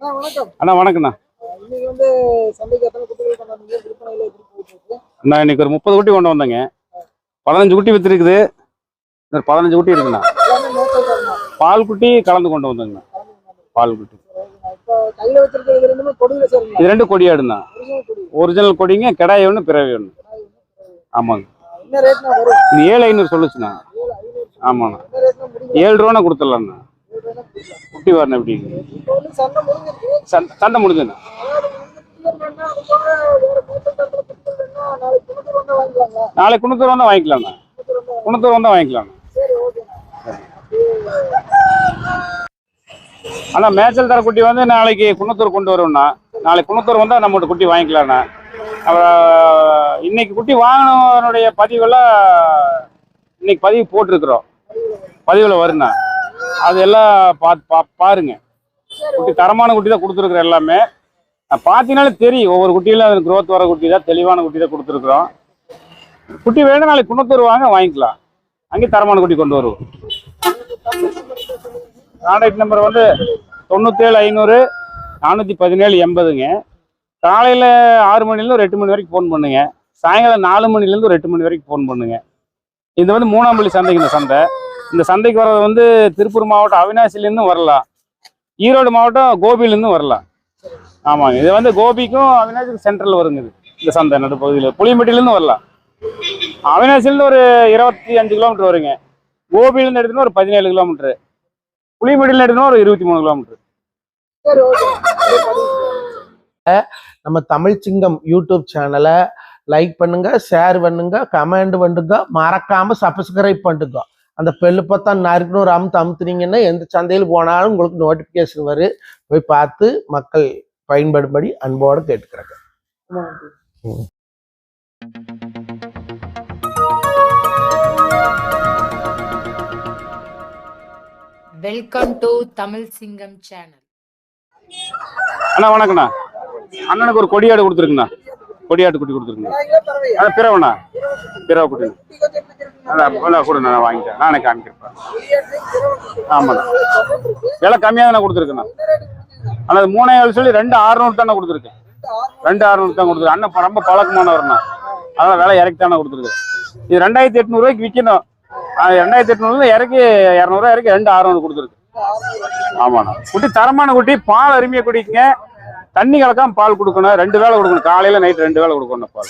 அண்ணா வணக்கம். அண்ணா வணக்கண்ணா இன்னைக்கு வந்து சந்தைக்கு எத்தனை குட்டிகள் கொண்டாந்தீங்க விற்பனையில எப்படி போயிட்டு இருக்கு? நான் இன்னைக்கு ஒரு முப்பது குட்டி கொண்டு வந்தேங்க. பதினஞ்சு குட்டி வித்துருக்குது. பதினஞ்சு குட்டி இருக்குண்ணா. பால் குட்டி கலந்து கொண்டு வந்தேங்கண்ணா. பால் குட்டி. இது ரெண்டு கொடியாடுண்ணா ஒரிஜினல் கொடி ஒரிஜினல் கொடிங்க கிடாய் ஒன்று பிறவி ஒன்று ஆமாங்க. இது ஏழு ஐநூறு சொல்லுச்சுண்ணா. ஆமாண்ணா. ஏழு ரூபானா கொடுத்துடலாண்ணா. குட்டி வரணும் எப்படி சண்டை சண்டை முடிஞ்சுண்ணா நாளைக்கு குணத்தூர் வந்தால் வாங்கிக்கலாங்க குணத்தூர் வந்தால் வாங்கிக்கலாங்க ஆனால் மேய்ச்சல் தர குட்டி வந்து நாளைக்கு குணத்தூர் கொண்டு வரும்ண்ணா. நாளைக்கு குணத்தூர் வந்தால் நம்மகிட்ட குட்டி வாங்கிக்கலாம்ண்ணா. அப்புறம் இன்னைக்கு குட்டி வாங்கினவனுடைய பதிவெல்லாம் இன்னைக்கு பதிவு போட்டிருக்கிறோம். பதிவில் வருண்ணா. அது எல்லாம் பா பாருங்க. குட்டி தரமான குட்டி தான் கொடுத்துருக்குற எல்லாமே. பார்த்தீங்கனாலே தெரியும். ஒவ்வொரு குட்டியிலும் அது க்ரோத் வர குட்டி தான் தெளிவான குட்டி தான் கொடுத்துருக்குறோம். குட்டி வேணும் நாளைக்கு குணத்தூர் வாங்க வாங்கிக்கலாம். அங்கே தரமான குட்டி கொண்டு வருவோம். கான்டாக்ட் நம்பர் வந்து தொண்ணூற்றேழு ஐநூறு நானூற்றி பதினேழு எண்பதுங்க. காலையில் ஆறு மணிலேருந்து ஒரு எட்டு மணி வரைக்கும் ஃபோன் பண்ணுங்க. சாயங்காலம் நாலு மணிலேருந்து ஒரு எட்டு மணி வரைக்கும் ஃபோன் பண்ணுங்க. இது வந்து மூணாம்பள்ளி சந்தைங்க இந்த சந்தை. இந்த சந்தைக்கு வர்றது வந்து திருப்பூர் மாவட்டம் அவினாசிலேருந்தும் வரலாம். ஈரோடு மாவட்டம் கோபியிலேருந்தும் வரலாம். ஆமாங்க. இது வந்து கோபிக்கும் அவினாசிக்கும் சென்ட்ரல் வருங்க இது. இந்த சந்தை நடுப்பகுதியில். புளியம்பட்டியிலேருந்து வரலாம். அவினாசிலேருந்து ஒரு இருபத்தி அஞ்சு கிலோமீட்டர் வருங்க. கோபியிலேருந்து எடுத்துனா ஒரு பதினேழு கிலோமீட்டர் புளியம்பட்டியில் எடுத்தோம்னா ஒரு இருபத்தி மூணு கிலோமீட்டர் நம்ம தமிழ் சிங்கம் யூடியூப் சேனலை லைக் பண்ணுங்க ஷேர் பண்ணுங்க கமெண்ட் பண்ணுங்க மறக்காம சப்ஸ்கிரைப் பண்ணுங்க. அந்த பெல்லு பார்த்தா நறுக்குன்னு ஒரு அமுத்து அமுத்துனீங்கன்னா எந்த சந்தையில் போனாலும் உங்களுக்கு நோட்டிஃபிகேஷன் வரும் போய் பார்த்து மக்கள் பயன்படும்படி அன்போடு கேட்டுக்கிறாங்க. வெல்கம் டு தமிழ் சிங்கம் சேனல் அண்ணா வணக்கண்ணா அண்ணனுக்கு ஒரு கொடியாடு கொடுத்துருக்குண்ணா கொடியாட்டு குட்டி கொடுத்துருக்குண்ணா பிறவண்ணா? பிறவை குட்டி அதான் அதான் கொடுங்க நான் வாங்கிட்டேன். நானே காமிக்கிறேன். ஆமாண்ணா. விலை கம்மியாக தானே கொடுத்துருக்குண்ணா. ஆனால் அது மூணாயிரம் சொல்லி ரெண்டு அறுநூறு தானே கொடுத்துருக்கேன். ரெண்டு அறுநூறு தான் கொடுத்துருக்கேன். அண்ணன் இப்ப ரொம்ப பழக்கமானவர்ண்ணா. அதெல்லாம் விலை இறக்கி தானே கொடுத்துருக்கேன். இது ரெண்டாயிரத்தி எட்நூறுவாய்க்கு விற்கணும். ரெண்டாயிரத்தி எட்நூறுல இறக்கி இரநூறுவா இறக்கி ரெண்டு அறுநூறு கொடுத்துருக்கு ஆமாண்ணா. குட்டி தரமான குட்டி பால் அருமையை குடிக்குங்க. தண்ணி கலக்காம பால் கொடுக்கணும். ரெண்டு வேளை கொடுக்கணும். காலையில நைட் ரெண்டு வேளை கொடுக்கணும் பால்.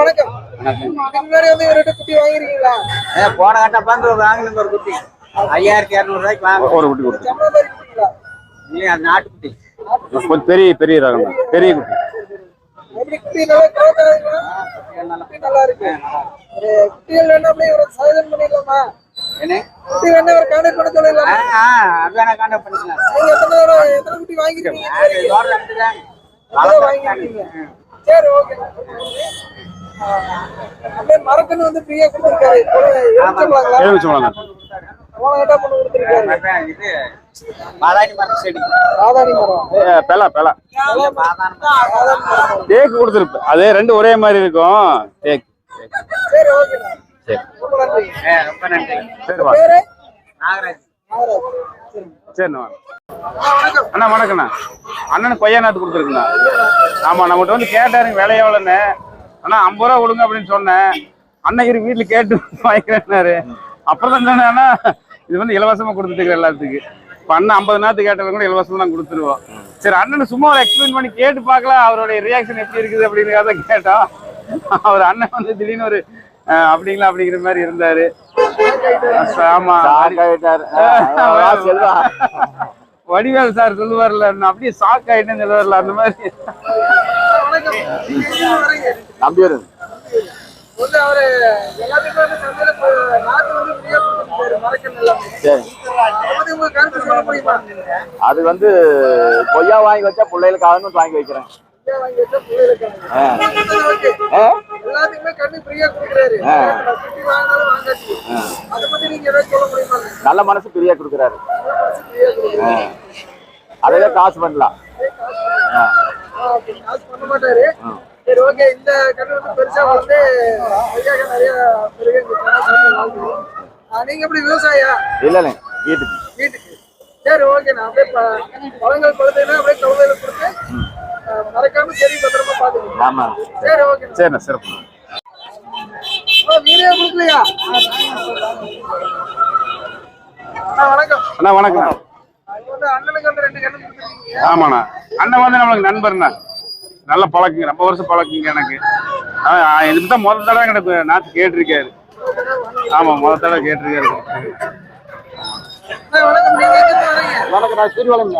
வணக்கம். போன கட்ட பார்த்து வாங்கினது ஒரு குட்டி. ஐயாயிரத்தி இரநூறு ரூபாய்க்கு வாங்க ஒரு குட்டி கொடுத்து. அது நாட்டுக்குட்டி கொஞ்சம் பெரிய பெரிய ரகம். பெரிய குட்டி. நல்லா இருக்கு. குட்டிகள் வேணா அப்படியே ஒரு சஜன் பண்ணிடலாமா? என்ன ஒரு கான்டாக்ட் பண்ண ஆ, சொல்லிடலாமா? ஆ, அது வேணா கான்டாக்ட் பண்ணிக்கலாம். நீங்க எத்தனை தடவை எத்தனை குட்டி வாங்கிருக்கீங்க இதோட ரெண்டு தான். அதான் வாங்கிருக்கீங்க சரி ஓகே. அப்படியே மரக்கன்னு வந்து ஃப்ரீயா கொடுத்துருக்காரு. எழுச்சலாங்களா எலுமிச்சம்பழம் தான். போன கட்டா பண்ண கொடுத்துருக்காரு. அப்புறம் இது பாதாணி மரம் செடி. சாதாரணி மரம். ஏ, பெலா பெலா. தேக்கு கொடுத்துருப்பு அது ரெண்டு ஒரே மாதிரி இருக்கும். தேக்கு. சரி ஓகேண்ணா சரி. ரொம்ப நன்றி. நாகராஜ். சரிண்ணா. அண்ணா வணக்கண்ணா அண்ணனுக்கு கொய்யாநாத்து கொடுத்துருக்குண்ணா. ஆமா நம்மகிட்ட வந்து கேட்டாருங்க விலை எவ்வளோன்னு. அண்ணா ஐம்பது ரூபா கொடுங்க அப்படின்னு சொன்னேன். அன்னைக்கு வீட்டில் கேட்டு வாங்கிக்கிறேன்னாரு அப்புறம் தான் சொன்னேன்னா இது வந்து இலவசமா கொடுத்துட்டு எல்லாத்துக்கு. இப்போ அண்ணன் ஐம்பது நாத்து கேட்டவங்க கூட இலவசமா நாங்கள் கொடுத்துருவோம். சரி அண்ணன் சும்மா ஒரு எக்ஸ்பிளைன் பண்ணி கேட்டு பார்க்கலாம் அவருடைய ரியாக்ஷன் எப்படி இருக்குது அப்படிங்கிறத கேட்டோம். அவர் அண்ணன் வந்து திடீர்னு ஒரு அப்படிங்களா அப்படிங்கிற மாதிரி இருந்தாரு. ஆமா. வடிவேல் சார் சொல்லுவார்ல நான் அப்படியே ஷாக் ஆயிட்டேன்னு சொல்லுவார்ல அந்த மாதிரி. அதை வந்து கொய்யா வாங்கி வச்சா பிள்ளைகளுக்கு ஆகணும்னு வாங்கி வைக்கிறேன். ஓகே நல்ல மனசு ஃப்ரீயா கொடுக்குறாரு. அதுவே காசு பண்ணலாம். ஓகே காசு பண்ண மாட்டாரு. சரி ஓகே. இந்த கண்ணு வந்து பெருசா வந்து ஐயாக்க நிறைய நீங்க எப்படி விவசாயியா? இல்லைண்ணே வீட்டுக்கு. வீட்டுக்கு. சரி ஓகேண்ணா அப்படியே ப- பழங்கள் பழுதுன்னா அப்படியே கவுதையில கொடுத்து மறக்காம செடி பத்திரமா பாத்துக்கோங்க. ஆமா. சரி ஓகேண்ணா சரிண்ணா சிறப்பு. வீடியோ கொடுக்கலையா? அண்ணா வணக்கம். அண்ணா வணக்கம் ஆமாண்ணா. அண்ணன் வந்து நம்மளுக்கு நண்பர்ண்ணா. நல்ல பழக்குங்க ரொம்ப வருஷம் பழக்குங்க எனக்கு. இதுக்கு தான் முதல் தடவை எனக்கு நாத்து கேட்டிருக்காரு. ஆமா முதல் தடவை கேட்டிருக்காரு. அண்ணா வணக்கம். நான் சூரியவளங்க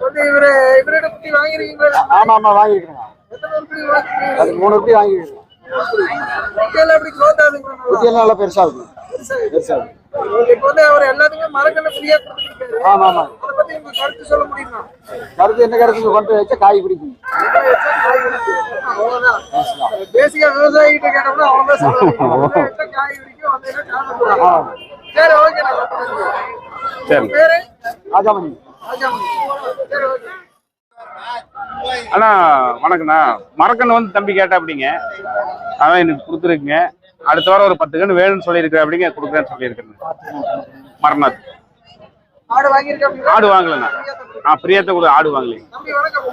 வந்து இவரு இவரோட குட்டி வாங்கிருக்கீங்களா ஆமா ஆமா குட்டி வாங்கிருக்கீங்க அது மூணு ரூபாய் வாங்கியிருக்கேன் குட்டியெல்லாம் ஆகுதுங்களா நல்லா? குட்டியெல்லாம் நல்லா பெருசா இருக்கும் பெருசா இருக்கு. பெருசா இருக்கும் இப்போ வந்து அவர் எல்லாத்துக்குமே மரக்கண்ணு ஃப்ரீயா கொடுத்துருக்காரு. ஆமா ஆமா. அதை பத்தி உங்க கருத்து சொல்ல முடியுமா? கருத்து என்ன கருத்து? கொண்டு வச்சா காய் பிடிக்கும். அவ்வளவுதான். பேசிக்கா விவசாயி கிட்ட கேட்டோம்னா அவ்வளவுதான் சொல்லுவாங்க காய் வரைக்கும் வந்தீங்கன்னா காணலாம் சரி ஓகே சரி. பேரு? ராஜாமணி. அண்ணா வணக்கண்ணா மரக்கன்று வந்து தம்பி கேட்டா அப்படிங்க. அதான் எனக்கு கொடுத்துருக்குங்க. அடுத்த வாரம் ஒரு பத்து கன்று வேணும்னு சொல்லியிருக்கிறேன் அப்படிங்க கொடுக்குறேன்னு சொல்லியிருக்கேன் மரணாத் ஆடு வாங்கலண்ணா. ஆ பிரியத்தை கூட ஆடு வாங்கலைங்க. தம்பி வணக்கம்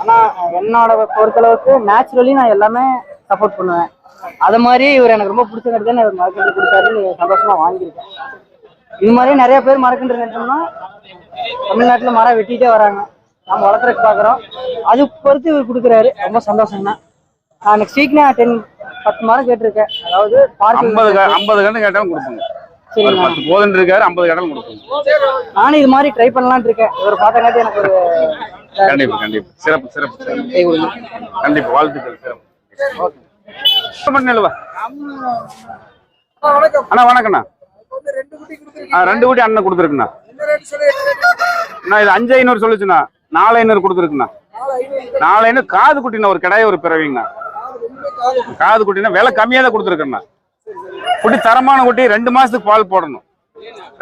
ஆனா என்னோட பொறுத்தளவுக்கு நேச்சுரலி நான் எல்லாமே சப்போர்ட் பண்ணுவேன். அது மாதிரி இவர் எனக்கு ரொம்ப பிடிச்சங்கிறது தான் இவர் மரக்கன்று கொடுத்தாருன்னு சந்தோஷமா வாங்கியிருக்கேன். இது மாதிரி நிறைய பேர் மரக்கன்று நட்டோம்னா தமிழ்நாட்டுல மரம் வெட்டிட்டே வராங்க. நம்ம வளர்த்துறதுக்கு பாக்குறோம் அது பொறுத்து இவர் கொடுக்குறாரு. ரொம்ப சந்தோஷம் தான் நான் நெக்ஸ்ட் வீக் நான் டென் பத்து மரம் கேட்டிருக்கேன். அதாவது ஐம்பது ஐம்பது கன்று கேட்டாலும் கொடுப்போங்க ஒரு பத்து போதுன்னு இருக்காரு ஐம்பது கேட்டாலும் கொடுப்போங்க நானும் இது மாதிரி ட்ரை பண்ணலாம்னு இருக்கேன். இவர் பார்த்தங்காட்டி எனக்கு ஒரு கண்டிப்பா கண்டிப்பா. சிறப்பு சிறப்பு கண்டிப்பா வாழ்த்துக்கள் சிறப்பு. அண்ணா, வணக்கம். அண்ணா வணக்கண்ணா ரெண்டு குட்டி அண்ணன் கொடுத்துருக்குண்ணா. அண்ணா இது அஞ்சு ஐநூறு சொல்லுச்சுண்ணா. நாலு ஐநூறு கொடுத்துருக்குண்ணா. நாலு ஐநூறு. காது குட்டிண்ணா ஒரு கிடாய ஒரு பிறவிங்கண்ணா. காது குட்டினா விலை கம்மியாக தான் கொடுத்துருக்கேண்ணா குட்டி தரமான குட்டி ரெண்டு மாசத்துக்கு பால் போடணும்.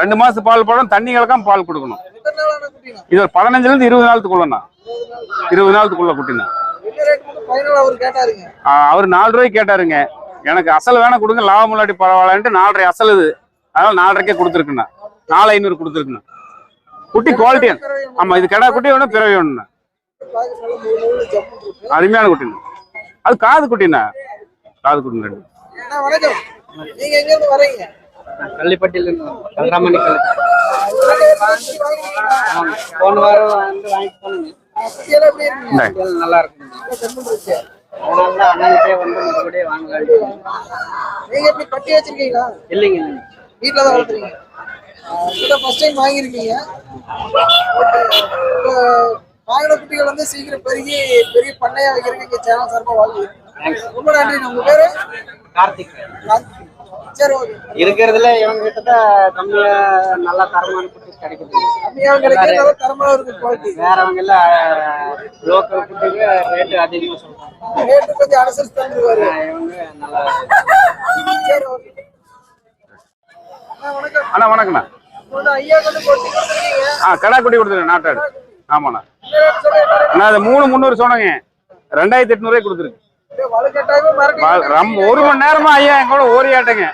ரெண்டு மாசத்துக்கு பால் போடணும் தண்ணி கலக்காம பால் கொடுக்கணும். இது ஒரு பதினஞ்சுல இருந்து இருபது நாளுக்குள்ளண்ணா. இருபது நாளுக்குள்ள குட்டிண்ணா. அவர் நாலு ரூபாய்க்கு கேட்டாருங்க. எனக்கு அசல் வேணா கொடுங்க லாபம் இல்லாட்டி பரவாயில்லன்ட்டு நாலரை அசல் இது. அதனால நாலரைக்கே கொடுத்துருக்குண்ணா. நாலு ஐநூறு கொடுத்துருக்குண்ணா. குட்டி குவாலிட்டி ஆமா இது கிடா குட்டி வேணும் பிறவி இருக்கு அருமையான குட்டிண்ணா. அது காது குட்டிண்ணா. காது குட்டி ரெண்டு. அண்ணா வணக்கம். நீங்க எங்க இருந்து வரீங்க கள்ளிப்பட்டியில கல்ராமணி கல் குட்டி வாங்கிருக்கீங்களா? போன வாரம் வந்து வாங்கிட்டு போனீங்க. நல்லா இருக்கு அதனால தான் அண்ணன்கிட்டே வந்து மறுபடியும் வாங்கலாம் நீங்க எப்படி கட்டி வச்சிருக்கீங்களா? இல்லைங்க. வீட்ல தான் வளர்த்துறீங்க. ஃபர்ஸ்ட் டைம் வாங்கியிருக்கீங்க. வாங்கின குட்டிகள் வந்து சீக்கிரம் பெருகி பெரிய பண்ணையா வைக்கிறீங்க இங்க சேனல் சார்பா வாழ்க்கை ரொம்ப நன்றி. உங்க பேரு? கார்த்திக். சரி ஓகே. இருக்கிறதுல இவங்க கிட்ட தான் கம்மியா நல்லா தரமான குட்டி கிடைக்குது. கம்மியா கிடைக்கிற நல்ல தரமா இருக்கு குவாலிட்டி வேறவங்க எல்லாம் லோக்கல் குட்டிக்கு ரேட்டு அதிகமாக சொல்றாங்க. ரேட்டு கொஞ்சம் அனுசரிச்சு தந்துருவாரு. இவங்க நல்லா சரி ஓகே. அண்ணா, வணக்கம். அண்ணா வந்து ஐயா கொண்டு போட்டி கொடுத்துருக்கீங்க. ஆ கடா குட்டி கொடுத்துருக்கேன் நாட்டாடு ஆமாண்ணா? அண்ணா அது மூணு முந்நூறு சொன்னங்க. ரெண்டாயிரத்தி எட்நூறுவாய் கொடுத்துருக்கு. அப்படியே வலுக்கட்டாயமா மறுபடியும் வா- ரம் ஒரு மணி நேரமா ஐயா என் கூட ஓரி ஆட்டங்க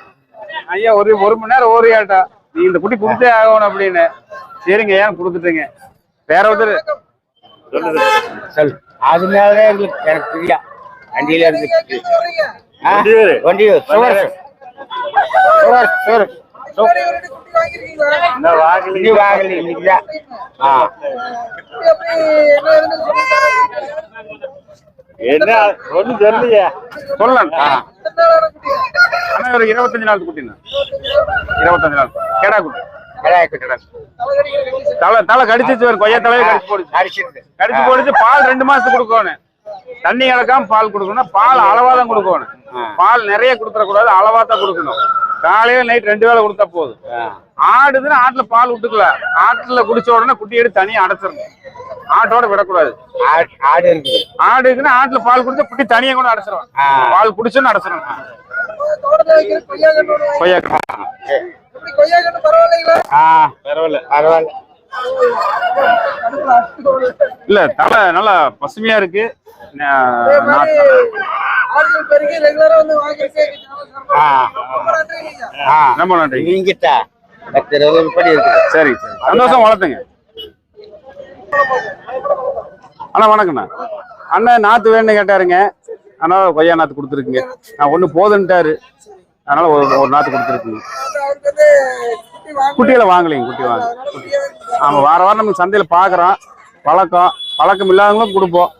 ஐயா ஒரு ஒரு மணி நேரம் ஓரி ஆட்டா நீ இந்த குட்டி கொடுத்தே ஆகணும் அப்படின்னு. சரிங்க ஏன் கொடுத்துட்டீங்க? வேற ஒருத்தர். சொல் அதனாலதான் எங்களுக்கு எனக்கு பிரியா வண்டியில இருந்து நீங்க எங்க இருந்து வர்றீங்க வண்டி சுவர் சுவர் சுவர் இன்னும் வாங்கல என்ன? தெரியலையே. சொல்லலாம். ஒரு இருபத்தஞ்சு நாள் குட்டிண்ணா இருபத்தஞ்சு நாள். கேடா குட்டி. தலை தலை கடிச்சிச்சு கொய்யா தலையை கடிச்சு போடுச்சு. கடிச்சு போடுச்சு பால் ரெண்டு மாசத்துக்கு கொடுக்கணும். தண்ணி கலக்காம பால் கொடுக்கணும் பால் அளவா தான் கொடுக்கணும். பால் நிறைய கொடுத்துட கூடாது அளவா தான் கொடுக்கணும். காலையில நைட் ரெண்டு வேளை கொடுத்தா போதும். ஆடுதுன்னா ஆட்டுல பால் விட்டுக்கல. ஆட்டுல குடிச்ச உடனே குட்டி எடுத்து தனியா அடைச்சிடணும். ஆட்டோட விடக்கூடாது. ஆடு ஆடு இருக்குது. ஆடுக்குன்னா ஆட்டுல பால் குடிச்சா குட்டி தனியா கூட அடைச்சிடும் ஆ. பால் குடிச்சோன்னு அடைச்சிடணும் தோட்டத்துல வைக்கிற கொய்யா கன்று ஒண்ணு வாங்கி- கொய்யா எப்படி கொய்யா கன்று பரவாயில்லைங்களா ஆ. பரவாயில்ல. பரவாயில்ல. இல்ல தலை நல்லா பசுமையா இருக்கு. ஆடுகள் பெருகி ரெகுலரா வந்து. ரொம்ப நன்றி இங்கிட்ட பத்து படி சரி சரி. சந்தோஷம் வளர்த்துங்க. அண்ணா வணக்கண்ணா அண்ணன் நாத்து வேணும்னு கேட்டாருங்க. அதனால கொய்யா நாத்து கொடுத்துருக்குங்க. நான் ஒண்ணு போதுன்ட்டாரு. அதனால ஒரு ஒரு நாத்து கொடுத்துருக்குங்க. அது அவருக்கு வந்து குட்டி வாங்க குட்டிகளை வாங்கலைங்க குட்டி வாங்க. அதனால குட்டியாவே கொடுத்தாரு. ஆமா வார வாரம் நம்ம சந்தையில பாக்குறோம். பழக்கம் பழக்கம் இல்லாதவங்களும் கொடுப்போம்.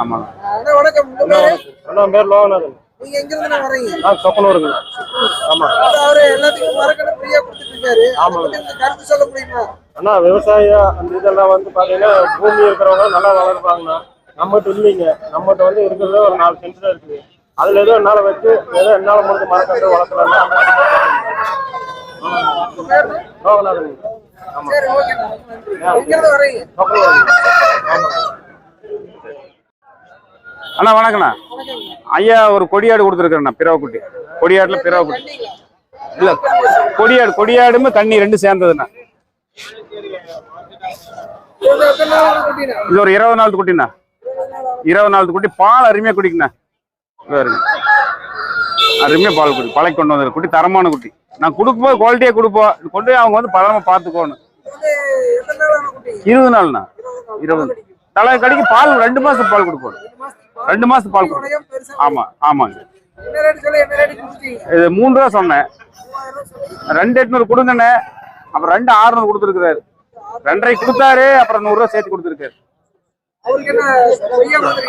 ஆமாங்க. வணக்கம்? அண்ணா பேர் லோகநாதன். நீங்க எங்க இருந்து வரீங்க? நான் சொப்பனூருங்க. ஆமா. அவரு எல்லாத்துக்கும் மரக்கணக்கு ஃப்ரீயா கொடுத்துட்டு உங்க கருத்து சொல்ல முடியுமா? அண்ணா விவசாய அந்த இதெல்லாம் வந்து பாத்தீங்கன்னா பூமி இருக்கிறவங்க நல்லா வளர்ப்பாங்கண்ணா. நம்மகிட்ட இல்லைங்க. நம்மகிட்ட வந்து இருக்கிறது ஒரு நாலு சென்ட் தான் இருக்குது. அதுல ஏதோ என்னால வச்சு ஏதோ என்னால முடிஞ்ச மரக்கன்று வளர்க்கலாம்? லோகநாதன். ஆமா. சரி நன்றி. எங்க இருந்து வரீங்க? சொப்பனூர் ஆமா அண்ணா வணக்கண்ணா ஐயா ஒரு கொடியாடு கொடுத்துருக்குறேண்ணா பிறவை குட்டி கொடியாடுல பிறவை குட்டி இல்ல கொடியாடு கொடியாடுமே தண்ணி ரெண்டு சேர்ந்ததுண்ணா. இது ஒரு இருபது நாள் குட்டிண்ணா. இருபது நாள் குட்டி பால் அருமையா குடிக்குண்ணா. அருமையா பால் குடி பழக்கி கொண்டு வந்தது குட்டி தரமான குட்டி. நான் கொடுக்கும்போது குவாலிட்டியா கொடுப்போம் கொண்டு அவங்க வந்து பழமா பார்த்துக்கோணும். இருபது நாள்ண்ணா. இருபது தலை கடிக்கு பால் ரெண்டு மாசம் பால் கொடுப்போம் ரெண்டு மாசம் பால் பெருசா ஆமா ஆமாங்க இது மூணு ரூபா சொன்னேன். ரெண்டு எட்நூறு கொடுங்கண்ணே. அப்புறம் ரெண்டு ஆறுநூறு கொடுத்துருக்காரு ரெண்டரை கொடுத்தாரு அப்புறம் நூறு ரூபா சேர்த்து கொடுத்துருக்காரு?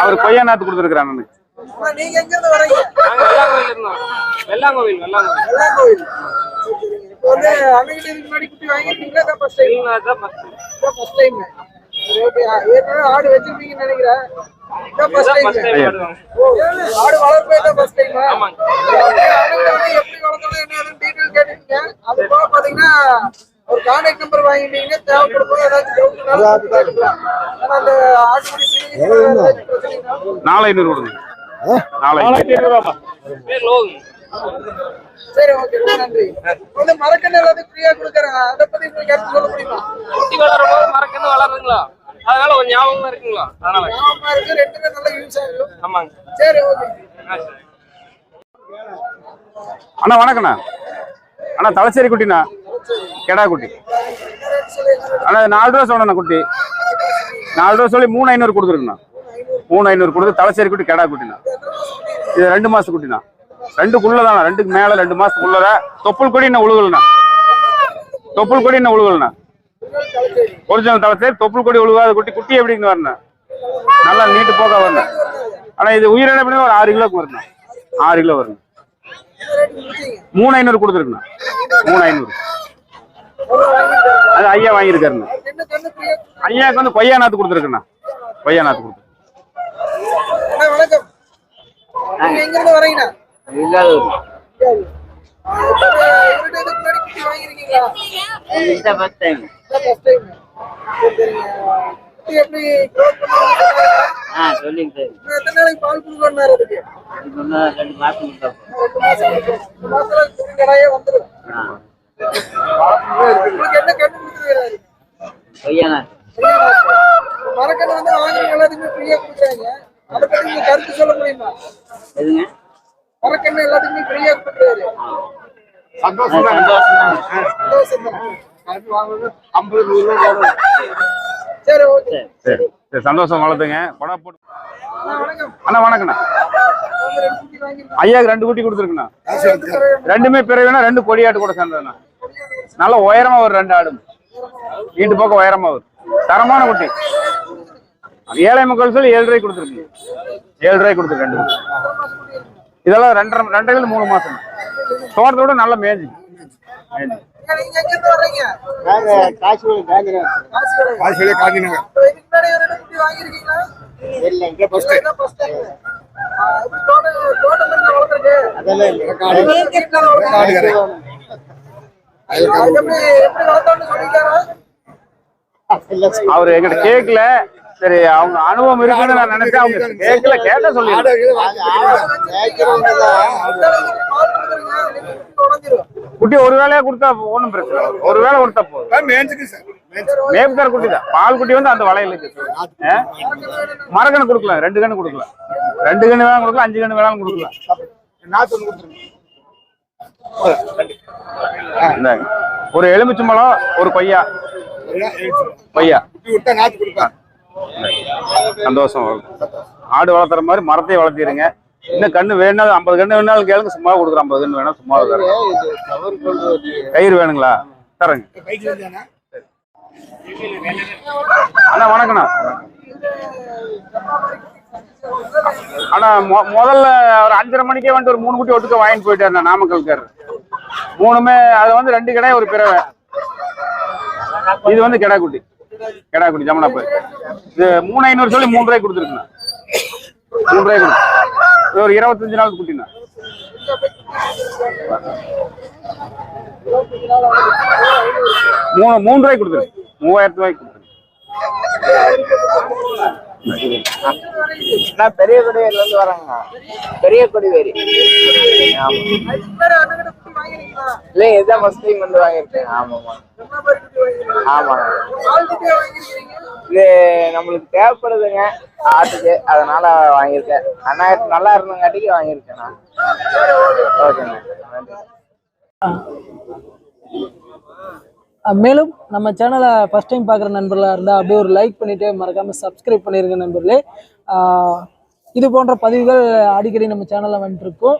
அவர் கொய்யா நாத்து வரீங்க? வெள்ளாங்கோவில் வெள்ளாங்கோவில். வந்து அன்னைக்கு முன்னாடி குட்டி ஃபர்ஸ்ட் டைம் ஃபர்ஸ்ட் டைம் ஏற்கனவே ஆடு வச்சிருப்பீங்கன்னு நினைக்கிறேன். ஆடு வளர்ப்பே தான் ஃபர்ஸ்ட் டைம் எப்படி வளர்த்தணும் என்ன டீடைல் கேட்டுருக்கீங்க அது போக பாத்தீங்கன்னா ஒரு கான்டாக்ட் நம்பர் வாங்கிட்டீங்கன்னா தேவைப்படும் போது ஏதாச்சும் அந்த ஆட்டுக்குடி நாலு ஐநூறு கொடுங்க. நாலு ஐநூறு சரி ஓகே ரொம்ப நன்றி. வந்து மரக்கன்று எல்லாத்தையும் ஃப்ரீயா கொடுக்குறாங்க அதை பத்தி உங்களுக்கு கருத்து சொல்ல முடியுமா? குட்டி வளரும் போது மரக்கன்று வளருங்களா அதனால கொஞ்சம் ஞாபகம் இருக்குங்களா? அதனால. ஞாபகமா இருக்கு. ரெண்டுமே நல்லா யூஸ் ஆகும் ஆமாங்க. சரி ஓகே. அண்ணா வணக்கண்ணா அண்ணா தலைச்சேரி குட்டிண்ணா? கெடா குட்டி? அண்ணா இது நாலு ரூபா சொன்னேண்ணா குட்டி. நாலு ரூபா சொல்லி மூணு ஐநூறு கொடுத்துருங்கண்ணா மூணு ஐநூறு கொடுத்து தலைச்சேரி குட்டி கெடா குட்டிண்ணா. இது ரெண்டு மாசத்து குட்டிண்ணா. ரெண்டுக்குள்ளதாண்ணா ரெண்டுக்கு மேல ரெண்டு மாசத்துக்குள்ள தொப்புள் கொடி இன்னும் உழுகலண்ணா? தொப்புள் கொடி இன்னும் உழுகலண்ணா? ஒரிஜினல் தலைச்சேரி தொப்புள் கொடி உழுகாத குட்டி குட்டி எப்படிங்க வரணும்? நல்லா நீட்டு போக வரணும். ஆனா இது உயிரிழப்புனே ஒரு ஆறு கிலோக்கு வரணும் ஆறு கிலோ வரணும் மூணு ஐநூறு கொடுத்துருக்குண்ணா. மூணு ஐநூறு. அது ஐயா வாங்கியிருக்காருண்ணா. ஐயாவுக்கு வந்து கொய்யா நாத்து கொடுத்துருக்குண்ணா. கொய்யா நாத்து கொடுத்துருக்கு வணக்கம். எங்க வரீங்கண்ணா? சரி. ஆ, இப்ப இவர்கிட்ட இதுக்கு முன்னாடி குட்டி வாங்கியிருக்கீங்களா இதான் first time. சரி, சரிங்க. குட்டி எப்படி growth பண்ணுவாங்க? இன்னும் எத்தனை நாளைக்கு பால் கொடுக்கணும்னாரு அதுக்கு? ரெண்டு மாசம் இருக்கும். ரெண்டு மாசத்துல குட்டி கடாயே வந்துரும். உங்களுக்கு என்ன கண்ணு கொடுத்துருக்காரு? மரக்கன்று வந்து வாங்குறவங்க எல்லாத்துக்குமே ஃப்ரீயா கொடுக்குறாங்க அதை பத்தி நீங்க கருத்து சொல்ல முடியுமா மரக்கன்று எல்லாத்துக்குமே ஃப்ரீயா கொடுக்குறாரு சந்தோஷம் சரி ஓகே சரி சரி சந்தோஷம் வளர்த்துங்க. படம் போட்டு அண்ணா, வணக்கண்ணா ஐயாக்கு ரெண்டு குட்டி கொடுத்துருக்குண்ணா. ரெண்டுமே பிறவினா ரெண்டு கொடியாட்டு கூட சேர்ந்ததுண்ணா. நல்ல உயரமா ஒரு ரெண்டு ஆடும் வீட்டு பக்கம் உயரமா வரும் தரமான குட்டி. ஏழை மக்கள் சொல்லி ஏழு ரூபாய் கொடுத்துருக்குங்க. ஏழு ரூபாய் கொடுத்துருக்கு ரெண்டு. இதெல்லாம் ரெண்டரை ரெண்டரை மூணு மாசம் தோட்டத்தோட நல்ல மேஜி மேஜி ஏங்க, நீங்க எங்க இருந்து வர்றீங்க? நாங்க காசுகள் காஞ்சிரம் காசு கடை. காசுகளே காஞ்சினங்க இப்ப இதுக்கு முன்னாடி ஒரு ரெண்டு குட்டி வாங்கியிருக்கீங்களா? இல்ல இங்க ஃபர்ஸ்ட் இதுதான் first time. ஆ, எப்படி தோட்டம் தோட்டம் இருந்தா வளர்த்துருக்கு அதெல்லாம் இல்ல காடு. வீட்டுல வளர்த்துருக்கு. காடு. கரை. அது எப்படி எப்படி வளர்த்தோம்னு சொல்லிருக்காரா அவர் எங்கிட்ட கேட்கல சரி அவங்க அனுபவம் இருக்குன்னு நான் நினைச்சேன் அவங்க கேட்கல கேட்ட சொல்லி குட்டி ஒரு வேலையா கொடுத்தா ஒன்றும் பிரச்சனை இல்லை. ஒரு வேளை கொடுத்தா போதும் மேஞ்சுக்கு சார் மேப்கார குட்டி தான் பால் குட்டி வந்து அந்த வளையலுக்கு ஆ? மரக்கண்ணு கொடுக்கலாம் ரெண்டு கண்ணு கொடுக்கலாம் ரெண்டு கண்ணு வேணாலும் கொடுக்கலாம் அஞ்சு கண்ணு வேணாலும் கொடுக்கலாம். ஒரு எலுமிச்சம்பழம் ஒரு கொய்யா. கொய்யா நாத்து கொடுப்பேன் சந்தோஷம். வரும். ஆடு வளர்த்துற மாதிரி மரத்தையும் வளர்த்திடுங்க. இன்னும் கண்ணு வேணாலும் ஐம்பது கண்ணு வேணாலும் கேளுங்க சும்மா கொடுக்குறேன் ஐம்பது கண்ணு வேணா சும்மா தரேன் இது கவர் கொண்டு கயிறு வேணுங்களா? தரேங்க. அண்ணா வணக்கண்ணா அண்ணா மொ- முதல்ல ஒரு அஞ்சரை மணிக்கே வந்துட்டு ஒரு மூணு குட்டி ஒட்டுக்க வாங்கிட்டு போயிட்டாருண்ணா நாமக்கல்கார் மூணுமே அது வந்து ரெண்டு கடை ஒரு பிறவை. இது வந்து கிடா குட்டி. கிடா குட்டி ஜமுனாப்பு இது மூணு ஐநூறு சொல்லி மூணு ரூபாய்க்கு கொடுத்துருக்குண்ணா. மூணு ரூபாய்க்கு கொடுத்து இது ஒரு இருபத்தஞ்சு நாள் குட்டிண்ணா. மூணு மூணு ரூபாய்க்கு கொடுத்துருக்கு மூவாயிரத்து ரூபாய்க்கு கொடுத்துருக்கு நான் பெரிய கொடிவேரில இருந்து வரேங்க பெரிய கொடிவேரி. ஆமா அதுக்கு பேரு இல்ல இதுதான் ஃபர்ஸ்ட் டைம் வந்து வாங்கியிருக்கேன். ஆமாமா ஆமா இது நம்மளுக்கு தேவைப்படுதுங்க ஆட்டுக்கு. அதனால வாங்கியிருக்கேன். அண்ணா நல்லா இருந்தங்காட்டிக்கு வாங்கியிருக்கேன் நான். ஓகேண்ணா மேலும் நம்ம சேனலை ஃபஸ்ட் டைம் பார்க்குற நண்பர்களாக இருந்தால் அப்படியே ஒரு லைக் பண்ணிவிட்டு மறக்காமல் சப்ஸ்கிரைப் பண்ணிருங்க நண்பர்களே. இது போன்ற பதிவுகள் அடிக்கடி நம்ம சேனலில் வந்துட்டுருக்கோம்